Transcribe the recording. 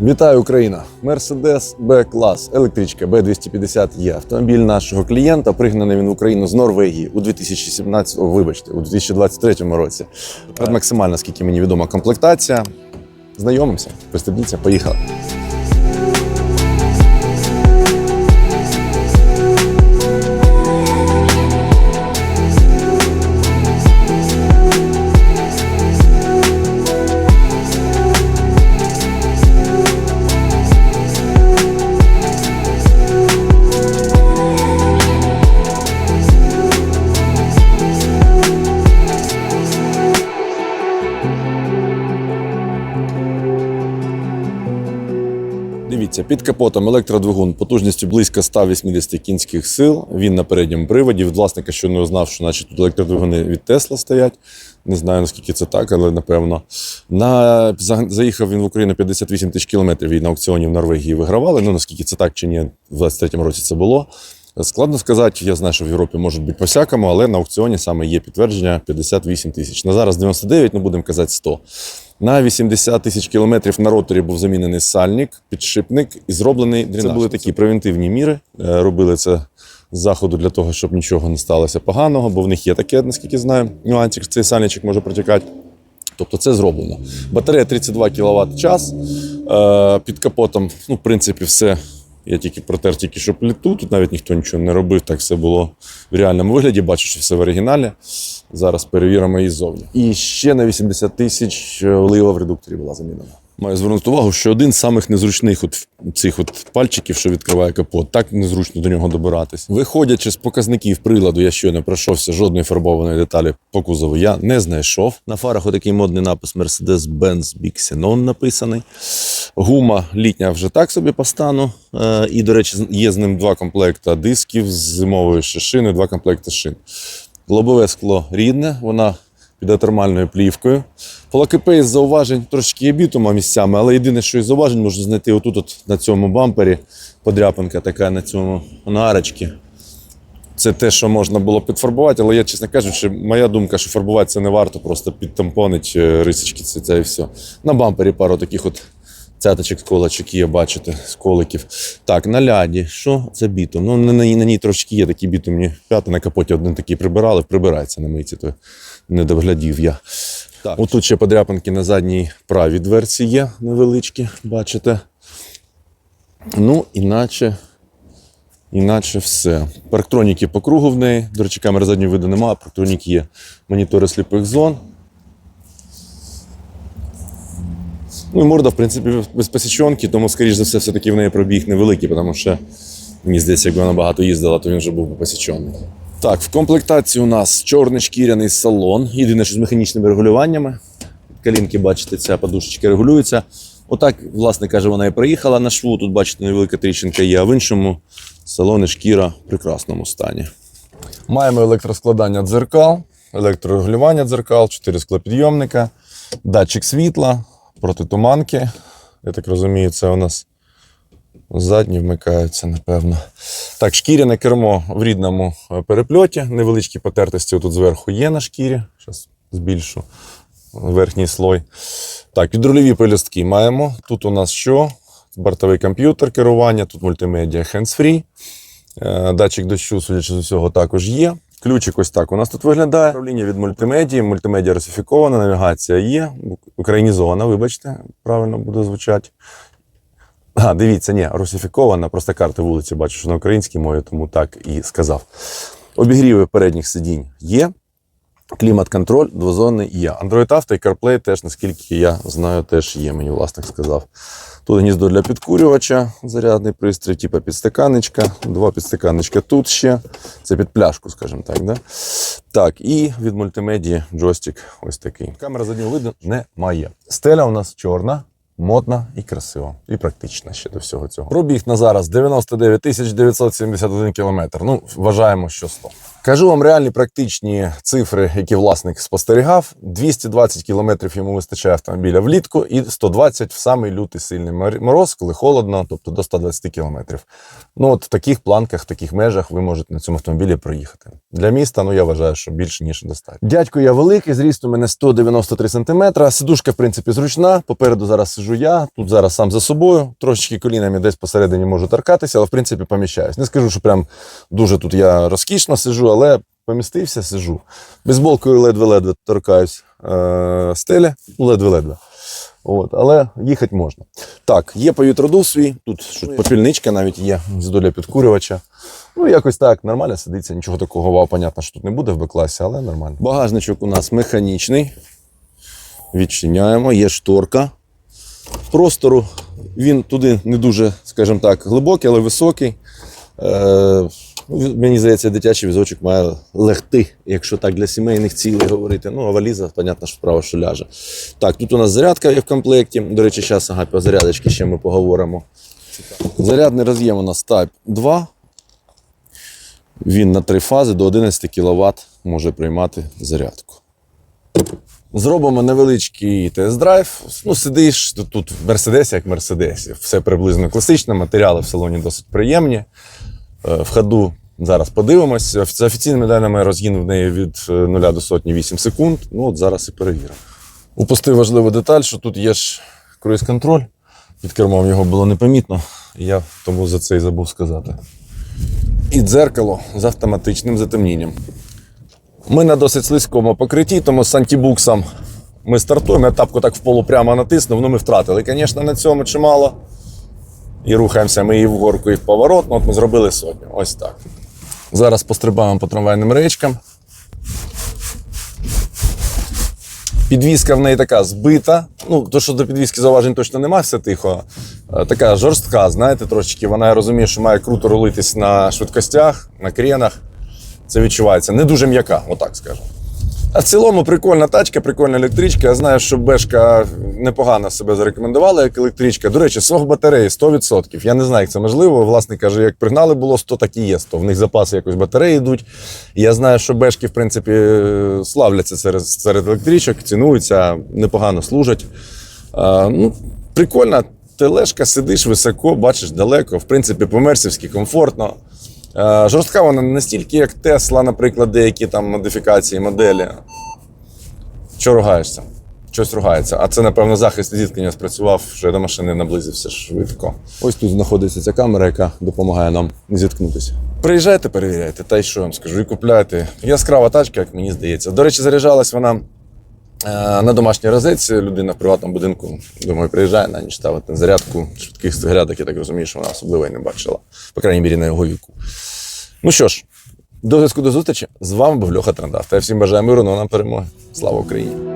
Вітаю, Україна! Mercedes B-клас, електричка B250 є. Автомобіль нашого клієнта. Пригнаний він в Україну з Норвегії у 2017, о, вибачте, у 2023 році. От максимальна, скільки мені відома, комплектація. Знайомимося, пристебніться, поїхали. Дивіться, під капотом електродвигун потужністю близько 180 кінських сил. Він на передньому приводі. Від власника що не узнав, що наче тут електродвигуни від Тесла стоять. Не знаю наскільки це так, але напевно. На заїхав він в Україну 58 тисяч кілометрів і на аукціоні в Норвегії вигравали. Ну наскільки це так чи ні, в 23-му році це було. Складно сказати, я знаю, що в Європі можуть бути по-всякому, але на аукціоні саме є підтвердження 58 тисяч. На зараз 99, ну будемо казати 100. На 80 тисяч кілометрів на роторі був замінений сальник, підшипник і зроблений дренаж. Це були такі превентивні міри. Е, Робили це з заходу для того, щоб нічого не сталося поганого, бо в них є таке, наскільки знаю, нюансик, цей сальничок може протікати. Тобто це зроблено. Батарея 32 кВт час. Під капотом, ну, в принципі, все. Я тільки протер тільки що пліту, Тут навіть ніхто нічого не робив. Так все було в реальному вигляді. Бачу, що все в оригіналі. Зараз перевіримо її ззовні. І ще на 80 тисяч олива в редукторі була замінена. Маю звернути увагу, що один з самих незручних от цих от пальчиків, що відкриває капот, так незручно до нього добиратись. Виходячи з показників приладу, я щойно пройшовся, жодної фарбованої деталі по кузову я не знайшов. На фарах отакий модний напис Mercedes-Benz Big Xenon написаний. Гума літня вже так собі по стану. Е, І, до речі, є з ним два комплекти дисків з зимовою ще шини, два комплекти шин. Лобове скло рідне, вона під термальною плівкою. По лакипе із зауважень трошки є бітума місцями, але єдине, що із зауважень можна знайти отут, от на цьому бампері, подряпинка така на цьому на арочці. Це те, що можна було підфарбувати, але я, чесно кажучи, моя думка, що фарбувати це не варто, просто підтампонить е, рисочки, це, це і все. На бампері пару таких от цяточок, колочок є, бачите, з коликів. Так, на ляді, що це бітум? Ну, на, на, на ній трошки є такі бітумні п'яти, на капоті один такий прибирали, прибирається на мийці, не доглядів я. Так. Отут ще подряпинки на задній правій дверці є невеличкі, бачите. Ну, іначе. Іначе все. Парктроніки по кругу в неї. До речі, камери заднього виду немає, парктронік є. Монітори сліпих зон. Ну і морда, в принципі, без посічонки, тому, скоріш за все, все-таки в неї пробіг невеликий, тому що мені здається, якби вона багато їздила, то він вже був би посічений. Так, в комплектації у нас чорний шкіряний салон. Єдине, що з механічними регулюваннями. Калінки, бачите, ця подушечка регулюється. Отак, власне каже, вона і приїхала на шву. Тут, бачите, невелика тріщинка є, а в іншому салон і шкіра в прекрасному стані. Маємо електроскладання дзеркал, електрорегулювання дзеркал, 4 склопідйомника, датчик світла, протитуманки. Я так розумію, це у нас задні вмикаються, напевно. Так, шкіряне кермо в рідному е, перепльоті. Невеличкі потертості тут зверху є на шкірі. Зараз збільшу верхній слой. Так, підрульові пелюстки маємо. Тут у нас що? Бортовий комп'ютер керування, тут мультимедіа hands-free. Е, Датчик дощу, судячи з усього, також є. Ключик ось так у нас тут виглядає. Управління від мультимедії, мультимедіа русифікована, навігація є, українізована, вибачте, правильно буде звучати. А, дивіться, ні, русифікована, просто карти вулиці бачу, що на українській мові, тому так і сказав. Обігріви передніх сидінь є. Клімат-контроль двозонний є. Android Auto і CarPlay теж, наскільки я знаю, теж є, мені власник сказав. Тут гніздо для підкурювача, зарядний пристрій, типу підстаканничка, два підстаканничка тут ще. Це під пляшку, скажімо так. Да? Так, і від мультимедії джойстик ось такий. Камера заднього виду немає. Стеля у нас чорна, модна і красива. І практична ще до всього цього. Пробіг на зараз 99 тисяч 971 кілометр. Ну, вважаємо, що 100. Кажу вам реальні практичні цифри, які власник спостерігав. 220 кілометрів йому вистачає автомобіля влітку і 120 в самий лютий сильний мороз, коли холодно, тобто до 120 кілометрів. Ну от в таких планках, в таких межах ви можете на цьому автомобілі проїхати. Для міста, ну я вважаю, що більше ніж достатньо. Дядько я великий, зріст у мене 193 см. Сидушка, в принципі, зручна. Попереду зараз сижу я, тут зараз сам за собою. Трошечки колінами десь посередині можу торкатися, але в принципі поміщаюсь. Не скажу, що прям дуже тут я розкішно сижу, але помістився, сижу. Бейсболкою ледве-ледве торкаюсь е- стелі, ну, ледве-ледве. От, але їхати можна. Так, є повітродув свій, тут що, попільничка навіть є з доля підкурювача. Ну, якось так, нормально сидиться, нічого такого вау, понятно, що тут не буде в Б-класі, але нормально. Багажничок у нас механічний. Відчиняємо, є шторка. Простору він туди не дуже, скажімо так, глибокий, але високий. Е, ну, мені здається, дитячий візочок має легти, якщо так для сімейних цілей говорити. Ну, а валіза, понятно, що справа, що ляже. Так, тут у нас зарядка є в комплекті. До речі, зараз ага, про зарядочки ще ми поговоримо. Зарядний роз'єм у нас Type 2. Він на три фази до 11 кВт може приймати зарядку. Зробимо невеличкий тест-драйв. Ну, сидиш тут в Мерседесі, як в Мерседесі. Все приблизно класичне, матеріали в салоні досить приємні. Е, В ходу зараз подивимось. За офіційними даними розгін в неї від е, 0 до сотні 8 секунд. Ну, от зараз і перевіримо. Упустив важливу деталь, що тут є ж круїз-контроль. Під кермом його було непомітно. Я тому за це і забув сказати. І дзеркало з автоматичним затемнінням. Ми на досить слизькому покритті, тому з антибуксом ми стартуємо. Я тапку так в полу прямо натиснув, ну ми втратили, звісно, на цьому чимало. І рухаємося ми і в горку, і в поворот. Ну, от ми зробили сотню. Ось так. Зараз пострибаємо по трамвайним речкам. Підвізка в неї така збита. Ну, то, що до підвізки зауважень точно немає, все тихо. Е, Така жорстка, знаєте, трошечки. Вона я розумію, що має круто рулитись на швидкостях, на кренах. Це відчувається. Не дуже м'яка, отак скажемо. А в цілому прикольна тачка, прикольна електричка. Я знаю, що Бешка непогано себе зарекомендувала як електричка. До речі, сох батареї 100%. Я не знаю, як це можливо. Власник каже, як пригнали було 100, так і є 100. В них запаси якось батареї йдуть. Я знаю, що Бешки, в принципі, славляться серед, серед електричок, цінуються, непогано служать. А, ну, прикольна тележка, сидиш високо, бачиш далеко. В принципі, по-мерсівськи комфортно. Е, Жорстка вона не настільки, як Тесла, наприклад, деякі там модифікації, моделі. Що ругаєшся? Щось ругається. А це, напевно, захист зіткнення спрацював, що я до машини наблизився швидко. Ось тут знаходиться ця камера, яка допомагає нам зіткнутися. Приїжджайте, перевіряйте, та й що я вам скажу, і купляйте. Яскрава тачка, як мені здається. До речі, заряджалась вона на домашній розетці. Людина в приватному будинку, думаю, приїжджає на ніч ставити зарядку швидких зарядок, я так розумію, що вона особливо і не бачила. По крайній мірі, на його віку. Ну що ж, до зв'язку до зустрічі. З вами був Льоха Трандафта. Я всім бажаю миру, ну а нам перемоги. Слава Україні!